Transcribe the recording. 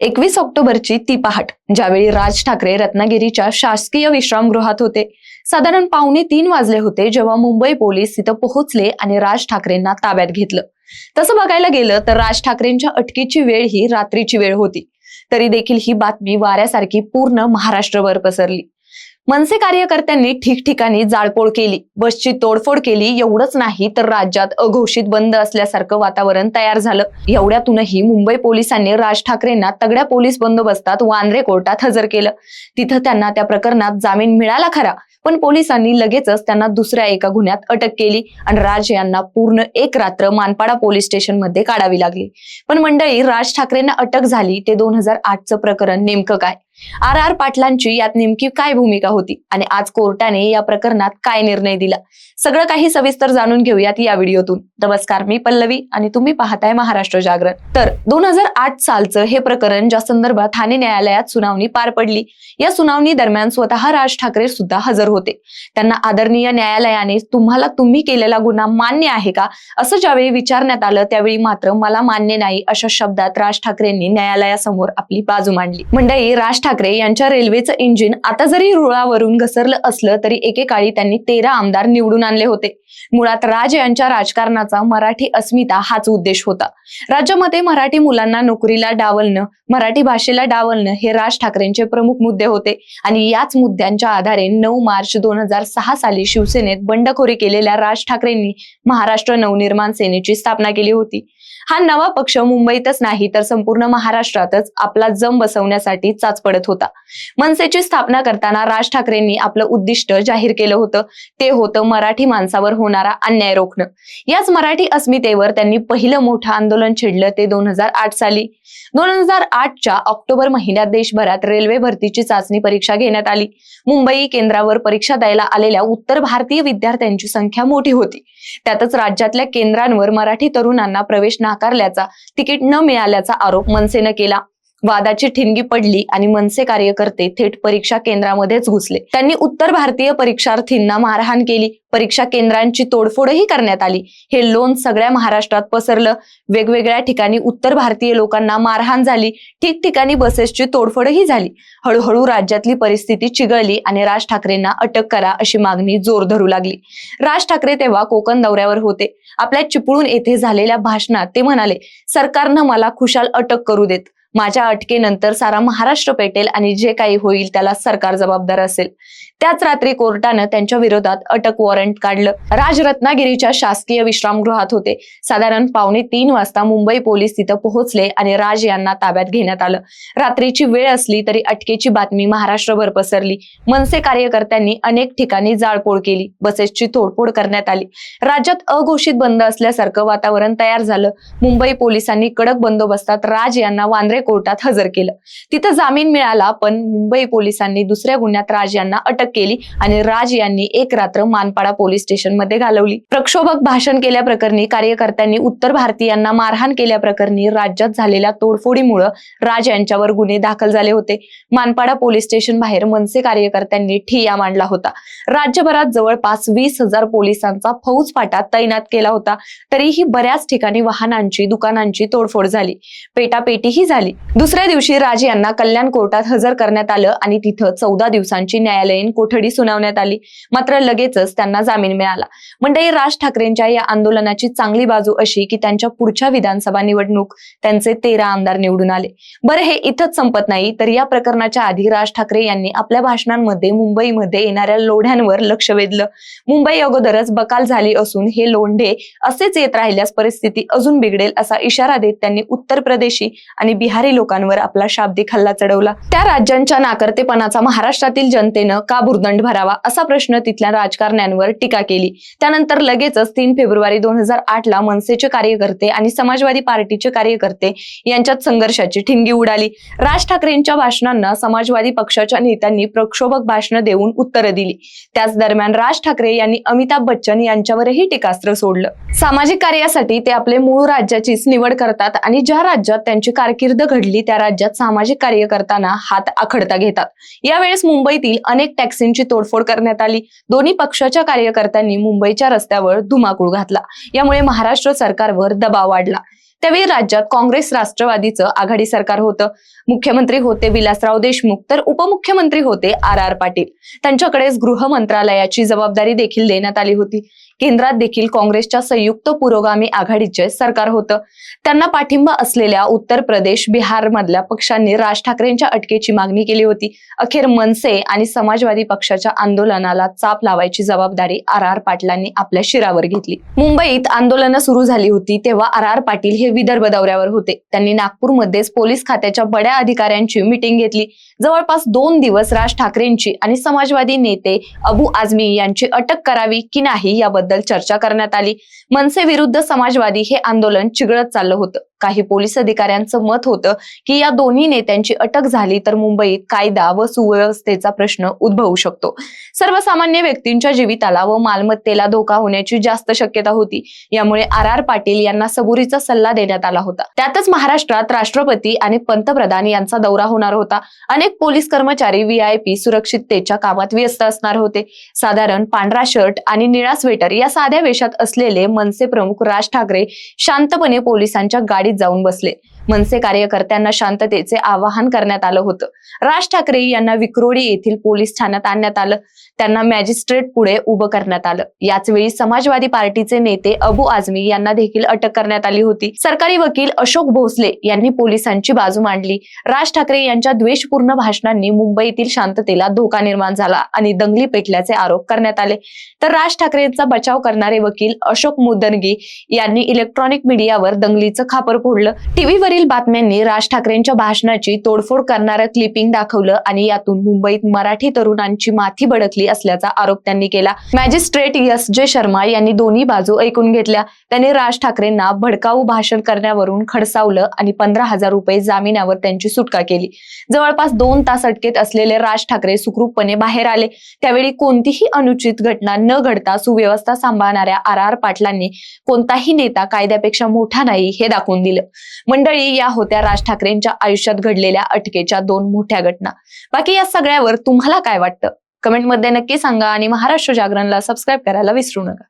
एकवीस ऑक्टोबरची ती पहाट ज्यावेळी राज ठाकरे रत्नागिरीच्या शासकीय विश्रामगृहात होते. साधारण पावणे तीन वाजले होते जेव्हा मुंबई पोलीस तिथं पोहोचले आणि राज ठाकरेंना ताब्यात घेतलं. तसं बघायला गेलं तर राज ठाकरेंच्या अटकेची वेळ ही रात्रीची वेळ होती. तरी देखील ही बातमी वाऱ्यासारखी पूर्ण महाराष्ट्रभर पसरली. मनसे कार्यकर्त्यांनी ठिकठिकाणी जाळपोळ केली. बसची तोडफोड केली. एवढंच नाही तर राज्यात अघोषित बंद असल्यासारखं वातावरण तयार झालं. एवढ्यातूनही मुंबई पोलिसांनी राज ठाकरेंना तगड्या पोलीस बंदोबस्तात वांद्रे कोर्टात हजर केलं. तिथं त्यांना त्या प्रकरणात जामीन मिळाला खरा पण पोलिसांनी लगेचच त्यांना दुसऱ्या एका गुन्ह्यात अटक केली आणि राज यांना पूर्ण एक रात्र मानपाडा पोलीस स्टेशनमध्ये काढावी लागली. पण मंडळी राज ठाकरेंना अटक झाली ते दोन हजार आठचं प्रकरण नेमकं काय? आर आर पाटलांची यात नेमकी काय भूमिका होती? आणि आज कोर्टाने या प्रकरणात काय निर्णय दिला? सगळं काही सविस्तर जाणून घेऊयात या व्हिडिओतून. नमस्कार मी पल्लवी आणि तुम्ही पाहताय महाराष्ट्र जागरण. तर दोन हजार आठ सालचं हे प्रकरण ज्या संदर्भात ठाणे न्यायालयात सुनावणी पार पडली या सुनावणी दरम्यान स्वतः राज ठाकरे सुद्धा हजर होते. त्यांना आदरणीय न्यायालयाने तुम्हाला तुम्ही केलेला गुन्हा मान्य आहे का? असं ज्यावेळी विचारण्यात आलं त्यावेळी मात्र मला मान्य नाही अशा शब्दात राज ठाकरेंनी न्यायालयासमोर आपली बाजू मांडली. मंडळी राज ठाकरे यांच्या रेल्वेचं इंजिन आता जरी रुळावरून घसरलं असलं तरी एकेकाळी त्यांनी तेरा आमदार निवडून आणले होते. मुळात राज यांच्या राजकारणाचा मराठी अस्मिता हाच उद्देश होता. राज्यामध्ये मराठी मुलांना नोकरीला डावलणं मराठी भाषेला डावलणं हे राज ठाकरेंचे प्रमुख मुद्दे होते. आणि याच मुद्द्यांच्या आधारे नऊ मार्च दोन हजार सहा साली शिवसेनेत बंडखोरी केलेल्या राज ठाकरेंनी महाराष्ट्र नवनिर्माण सेनेची स्थापना केली होती. हा नवा पक्ष मुंबईतच नाही तर संपूर्ण महाराष्ट्रातच आपला जम बसवण्यासाठी चाच पडत होता. मनसेची स्थापना करताना राज ठाकरेंनी आपलं उद्दिष्ट जाहीर केलं होतं. ते होतं मराठी माणसावर होणारा अन्याय रोखणं. याच मराठी अस्मितेवर त्यांनी पहिलं मोठं आंदोलन छेडलं ते दोन हजार आठ साली. दोन हजार आठच्या ऑक्टोबर महिन्यात देशभरात रेल्वे भरतीची चाचणी परीक्षा घेण्यात आली. मुंबई केंद्रावर परीक्षा द्यायला आलेल्या उत्तर भारतीय विद्यार्थ्यांची संख्या मोठी होती. त्यातच राज्यातल्या केंद्रांवर मराठी तरुणांना प्रवेश नाकारल्याचा तिकीट न मिळाल्याचा आरोप मनसेनं केला. वादाची ठिणगी पडली आणि मनसे कार्यकर्ते थेट परीक्षा केंद्रामध्येच घुसले. त्यांनी उत्तर भारतीय परीक्षार्थींना मारहाण केली. परीक्षा केंद्रांची तोडफोडही करण्यात आली. हे लोन सगळ्या महाराष्ट्रात पसरलं. वेगवेगळ्या ठिकाणी उत्तर भारतीय लोकांना मारहाण झाली. ठिकठिकाणी बसेसची तोडफोडही झाली. हळूहळू राज्यातली परिस्थिती चिघळली आणि राज ठाकरेंना अटक करा अशी मागणी जोर धरू लागली. राज ठाकरे तेव्हा कोकण दौऱ्यावर होते. आपल्या चिपळूण येथे झालेल्या भाषणात ते म्हणाले सरकारनं मला खुशाल अटक करू देत. माझ्या अटकेनंतर सारा महाराष्ट्र पेटेल आणि जे काही होईल त्याला सरकार जबाबदार असेल. त्याच रात्री कोर्टानं त्यांच्या विरोधात अटक वॉरंट काढलं. राज रत्नागिरीच्या शासकीय विश्रामगृहात होते. साधारण पावणे तीन वाजता मुंबई पोलीस तिथं पोहोचले आणि राज यांना ताब्यात घेण्यात आलं. रात्रीची वेळ असली तरी अटकेची बातमी महाराष्ट्रभर पसरली. मनसे कार्यकर्त्यांनी अनेक ठिकाणी जाळपोळ केली. बसेसची तोडफोड करण्यात आली. राज्यात अघोषित बंद असल्यासारखं वातावरण तयार झालं. मुंबई पोलिसांनी कडक बंदोबस्तात राज यांना वांद्रे कोर्टात हजर केलं. तिथं जामीन मिळाला पण मुंबई पोलिसांनी दुसऱ्या गुन्ह्यात राज यांना अटक केली आणि राज यांनी एक रात्र मानपाडा पोलीस स्टेशनमध्ये घालवली. प्रक्षोभक भाषण केल्याप्रकरणी कार्यकर्त्यांनी उत्तर भारतीयांना मारहाण केल्याप्रकरणी राज्यात झालेल्या तोडफोडीमुळे राज यांच्यावर गुन्हे दाखल झाले होते. मानपाडा पोलीस स्टेशन बाहेर मनसे कार्यकर्त्यांनी ठिया मांडला होता. राज्यभरात जवळपास वीस हजार पोलिसांचा फौज फाटा तैनात केला होता. तरीही बऱ्याच ठिकाणी वाहनांची दुकानांची तोडफोड झाली. पेटापेटीही झाली. झाली. दुसऱ्या दिवशी राज यांना कल्याण कोर्टात हजर करण्यात आलं आणि तिथं चौदा दिवसांची न्यायालयीन कोठडी सुनावण्यात आली. मात्र लगेचच त्यांना जामीन मिळाला. मंडळी राज ठाकरेंच्या या आंदोलनाची चांगली बाजू अशी की त्यांच्या पुढच्या विधानसभा निवडणूक त्यांचे तेरा आमदार निवडून आले. बरं हे इथंच संपत नाही तर या प्रकरणाच्या आधी राज ठाकरे यांनी आपल्या भाषणांमध्ये मुंबईमध्ये येणाऱ्या लोढ्यांवर लक्ष वेधलं. मुंबई अगोदरच बकाल झाली असून हे लोंढे असेच येत राहिल्यास परिस्थिती अजून बिघडेल असा इशारा देत त्यांनी उत्तर प्रदेशी आणि बिहार लोकांवर आपला शाब्दिक हल्ला चढवला. त्या राज्यांच्या नाकर्तेपणाचा महाराष्ट्रातील जनतेनं का भुर्दंड भरावा असा प्रश्न तिथल्या राजकारण्यांवर टीका केली. त्यानंतर लगेचच तीन फेब्रुवारी दोन हजार आठ ला मनसेचे कार्यकर्ते आणि समाजवादी पार्टीचे कार्यकर्ते यांच्यात संघर्षाची ठिणगी उडाली. राज ठाकरेंच्या भाषणांना समाजवादी पक्षाच्या नेत्यांनी प्रक्षोभक भाषणं देऊन उत्तरं दिली. त्याच दरम्यान राज ठाकरे यांनी अमिताभ बच्चन यांच्यावरही टीकास्त्र सोडलं. सामाजिक कार्यासाठी ते आपले मूळ राज्याचीच निवड करतात आणि ज्या राज्यात त्यांची कारकीर्द घडली त्या राज्यात सामाजिक कार्य करताना हात आखडता घेतात. यावेळेस मुंबईतील अनेक टॅक्सींची तोडफोड करण्यात आली. दोन्ही पक्षाच्या कार्यकर्त्यांनी मुंबईच्या रस्त्यावर धुमाकूळ घातला. यामुळे महाराष्ट्र सरकारवर दबाव वाढला. त्यावेळी राज्यात काँग्रेस राष्ट्रवादीचं आघाडी सरकार होतं. मुख्यमंत्री होते विलासराव देशमुख तर उपमुख्यमंत्री होते आर आर पाटील. त्यांच्याकडेच गृह मंत्रालयाची जबाबदारी देखील देण्यात आली होती. केंद्रात देखील काँग्रेसच्या संयुक्त पुरोगामी आघाडीचे सरकार होतं. त्यांना पाठिंबा असलेल्या उत्तर प्रदेश बिहार मधल्या पक्षांनी राज ठाकरेंच्या अटकेची मागणी केली होती. अखेर मनसे आणि समाजवादी पक्षाच्या आंदोलनाला चाप लावायची जबाबदारी आर आर पाटलांनी आपल्या शिरावर घेतली. मुंबईत आंदोलनं सुरू झाली होती तेव्हा आर आर पाटील हे विदर्भ दौऱ्यावर होते. त्यांनी नागपूरमध्येच पोलीस खात्याच्या बड्या अधिकाऱ्यांची मिटिंग घेतली. जवळपास दोन दिवस राज ठाकरेंची आणि समाजवादी नेते अबू आझमी यांची अटक करावी की नाही याबद्दल चर्चा करण्यात आली. मनसे विरुद्ध समाजवादी हे आंदोलन चिघळत चाललं होतं. काही पोलीस अधिकाऱ्यांचं मत होतं की या दोन्ही नेत्यांची अटक झाली तर मुंबईत कायदा व सुव्यवस्थेचा प्रश्न उद्भवू शकतो. सर्वसामान्य व्यक्तींच्या जीविताला व मालमत्तेला धोका होण्याची जास्त शक्यता होती. यामुळे आर आर पाटील यांना सबुरीचा सल्ला देण्यात आला होता. त्यातच महाराष्ट्रात राष्ट्रपती आणि पंतप्रधान यांचा दौरा होणार होता. अनेक पोलीस कर्मचारी व्हीआयपी सुरक्षिततेच्या कामात व्यस्त असणार होते. साधारण पांढरा शर्ट आणि निळा स्वेटर या साध्या वेशात असलेले मनसे प्रमुख राज ठाकरे शांतपणे पोलिसांच्या गाडी गाडीत जाऊन बसले. मनसे कार्यकर्त्यांना शांततेचे आवाहन करण्यात आलं होतं. राज ठाकरे यांना विक्रोळी येथील पोलीस ठाण्यात आणण्यात आलं. त्यांना मॅजिस्ट्रेट पुढे उभं करण्यात आलं. याच वेळी समाजवादी पार्टीचे नेते अबू आझमी यांना देखील अटक करण्यात आली होती. सरकारी वकील अशोक भोसले यांनी पोलिसांची बाजू मांडली. राज ठाकरे यांच्या द्वेषपूर्ण भाषणांनी मुंबईतील शांततेला धोका निर्माण झाला आणि दंगली पेटल्याचे आरोप करण्यात आले. तर राज ठाकरेंचा बचाव करणारे वकील अशोक मुदनगी यांनी इलेक्ट्रॉनिक मीडियावर दंगलीचं खापर फोडलं. टीव्हीवरील बातम्यांनी राज ठाकरेंच्या भाषणाची तोडफोड करणारं क्लिपिंग दाखवलं आणि यातून मुंबईत मराठी तरुणांची माथी भडकली असल्याचा आरोप त्यांनी केला. मॅजिस्ट्रेट एस जे. शर्मा यांनी दोन्ही बाजू ऐकून घेतल्या. त्यांनी राज ठाकरेंना भडकाऊ भाषण करण्यावरून खडसावलं आणि पंधरा हजार रुपये जामिनावर त्यांची सुटका केली. जवळपास दोन तास अटकेत असलेले राज ठाकरे सुखरूपपणे बाहेर आले. त्यावेळी कोणतीही अनुचित घटना न घडता सुव्यवस्था सांभाळणाऱ्या आर आर पाटलांनी कोणताही नेता कायद्यापेक्षा मोठा नाही हे दाखवून दिलं. मंडळी या होत्या राज ठाकरेंच्या आयुष्यात घडलेल्या अटकेच्या दोन मोठ्या घटना. बाकी या सगळ्यावर तुम्हाला काय वाटतं? कमेंटमध्ये नक्की सांगा आणि महाराष्ट्र जागरणला सबस्क्राईब करायला विसरू नका.